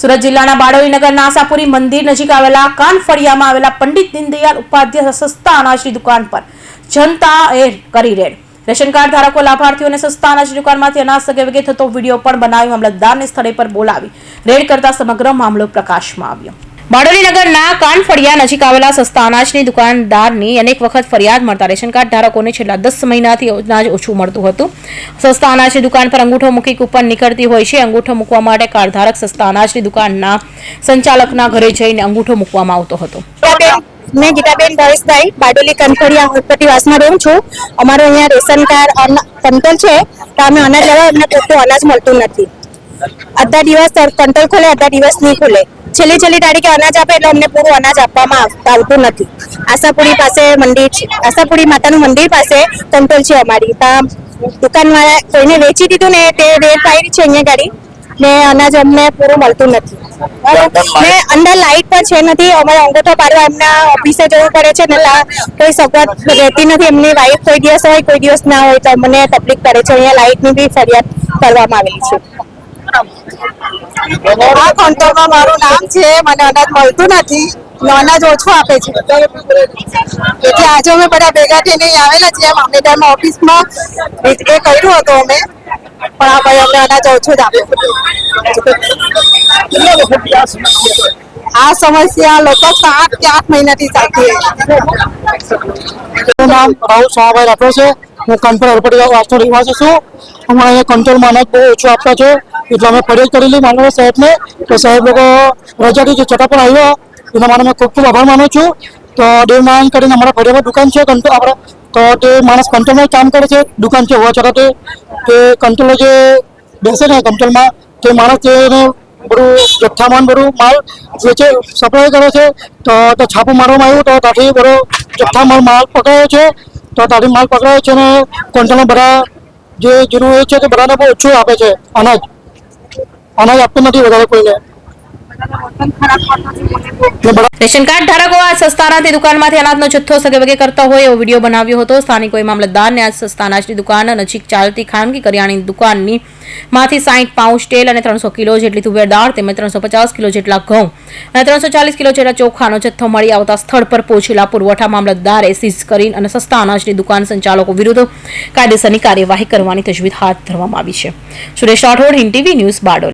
સુરત જિલ્લાના બારડોલી નગર નાસાપુરી મંદિર નજીક આવેલા કાનફળિયામાં આવેલા પંડિત દીનદયાલ ઉપાધ્યાય સસ્તા અનાજની દુકાન પર જનતા એ કરી રેડ. રેશન કાર્ડ ધારકો લાભાર્થીઓને સસ્તા અનાજની દુકાનમાંથી અનાજ સગે થતો વીડિયો પણ બનાવી મામલતદારને સ્થળે પર બોલાવી રેડ કરતા સમગ્ર મામલો પ્રકાશમાં આવ્યો. બારડોલી નગરના કાનફળિયા નજીક આવેલા સસ્તા અનાજની દુકાનદારની અનેક વખત ફરિયાદ મળતા રેશન કાર્ડ ધારકોને છેલ્લા દસ મહિનાથી અનાજ ઓછું મળતું હતું. સસ્તા અનાજની દુકાન પર અંગૂઠો મૂકી કૂપન નીકળતી હોય છે. અંગૂઠો મૂકવા માટે કાર્ડ ધારક સસ્તા અનાજની દુકાનના સંચાલકના ઘરે જઈને અંગૂઠો મૂકવામાં આવતો હતો. મેં ગીતાબેન ભરેશભાઈ બારડોલી કનખડિયા હોસ્પિટલવાસમાં રહું છું. અમારો અહીંયા રેશન કાર્ડ કંટ્રોલ છે. તો અમે અનાજ લેવા અમને પૂરતું અનાજ મળતું નથી. અડધા દિવસ કંટ્રોલ ખોલે, અડધા દિવસ નહીં ખુલે. છેલ્લી છેલ્લી તારીખે અનાજ આપે એટલે અમને પૂરું અનાજ આપવામાં આવતું નથી. આશાપુરી પાસે મંદિર છે. આશાપુરી માતાનું મંદિર પાસે કંટ્રોલ છે અમારી. ત્યાં દુકાનવાળા કોઈને વેચી દીધું ને તે રેટ પાડી છે અહીંયા ગાડી. ને અનાજ અમને પૂરું મળતું નથી. ને અંદર લાઇટ પણ છે નથી. અમારે અંગૂઠો પાડવા એમના ઓફિસે જવું પડે છે ને કોઈ સગવડ રહેતી નથી. એમની વાઈફ કોઈ દિવસ હોય, કોઈ દિવસ ના હોય તો મને તકલીફ પડે છે. અહીંયા લાઇટની બી ફરિયાદ કરવામાં આવેલી છે. આ કોન્ટરમાં મારું નામ છે મને અનાજ મળતું નથી અનાજ ઓછું આપે છે. એટલે આજે અમે બધા ભેગા થઈને આવેલા છીએ મામલેદારના ઓફિસમાં. એ કર્યું હતું અમે પણ આ ભાઈ અમને અનાજ ઓછું જ આપ્યું આ સમસ્યા લોકો સાત કે આઠ મહિનાથી ચાલતી નામ સોહાભાઈ રાઠોડ છે. હું કંટ્રોલ હરપડી વાસ્તુ રહેવાસી છું અમારે અહીંયા કંટ્રોલમાં માનક બહુ ઓછું આપતા છે, એટલે અમે ફરિયાદ કરેલી માનવ સાહેબને. તો સાહેબ લોકો રજાથી જે છતાં પણ આવ્યો. એના માટે મેં ખૂબ ખૂબ આભાર માનું છું. તો દેવ નારાયણ કરીને અમારા ફરિયામાં દુકાન છે કંટ્રોલ આપણે તો તે માણસ કંટ્રોલમાં કામ કરે છે, દુકાન છે, હોવા છતાં તે તે કંટ્રોલ જે બેસે ને કંટ્રોલમાં, તે માણસ તેને બધું જથ્થામાન બધું માલ વેચે સપ્લાય કરે છે, તો છાપું મારવામાં આવ્યું, તો ત્યાંથી બધો જથ્થામાં માલ પકડાયો છે. તો ત્યાંથી માલ પકડાયો છે અને કંટ્રોલમાં બધા જે જૂનું એ છે તે બધાને બહુ ઓછું આપે છે. અનાજ. અનાજ આપતું નથી વધારે કોઈને. રેશન કાર્ડ ધારકો આ સસ્તાનાથી દુકાનમાંથી અનાજનો જથ્થો સગેવગે કરતા હોય એવો વીડિયો બનાવ્યો હતો. સ્થાનિકોએ મામલતદારને આ સસ્તા દુકાન નજીક ચાલતી ખાનગી કરિયાણાની દુકાનની માંથી સાઠ પાઉચ તેલ અને ત્રણસો કિલો જેટલી તુવેર દાળ તેમજ ત્રણસો પચાસ કિલો જેટલા ઘઉં અને ત્રણસો ચાલીસ કિલો જેટલા ચોખાનો જથ્થો મળી આવતા સ્થળ પર પહોંચેલા પુરવઠા મામલતદારે સીઝ કરી અને સસ્તા અનાજની દુકાન સંચાલકો વિરુદ્ધ કાયદેસરની કાર્યવાહી કરવાની તજવીજ હાથ ધરવામાં આવી છે. Suresh Rathod, Hind TV news Bardoli.